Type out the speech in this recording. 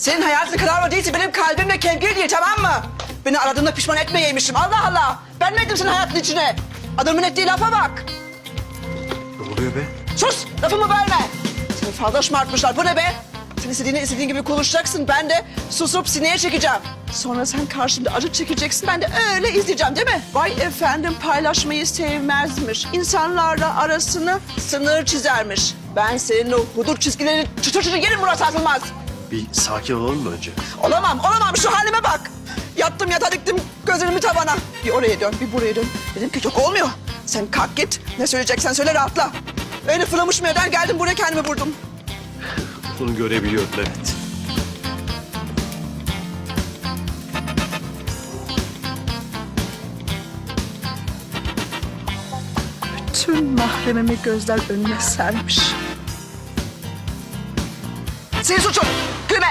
Senin hayatın kararlı değilse benim kalbim de kevgir değil tamam mı? Beni aradığında pişman etmeyeymişim. Allah Allah. Ben mi ettim senin hayatın içine? Adamın ettiği lafa bak. Ne oluyor be? Sus lafımı bölme. Seni fazla şımartmışlar. Bu ne be? Sen istediğini istediğin gibi konuşacaksın. Ben de susup sineye çekeceğim. Sonra sen karşımda acı çekeceksin. Ben de öyle izleyeceğim değil mi? Vay efendim paylaşmayı sevmezmiş. İnsanlarla arasını sınır çizermiş. Ben senin o hudut çizgilerini çıtır çıtır yerim Murat Akılmaz. Bir sakin olalım mı önce? Olamam, olamam. Şu halime bak. Yattım yatağa diktim gözlerimi tavana. Bir oraya dön, bir buraya dön. Dedim ki yok olmuyor. Sen kalk git. Ne söyleyeceksen söyle rahatla. Öyle fırlamış eder geldim buraya kendimi vurdum. Bunu görebiliyorum evet. Tüm mahremimi gözler önüne sermiş. Senin suçun. be.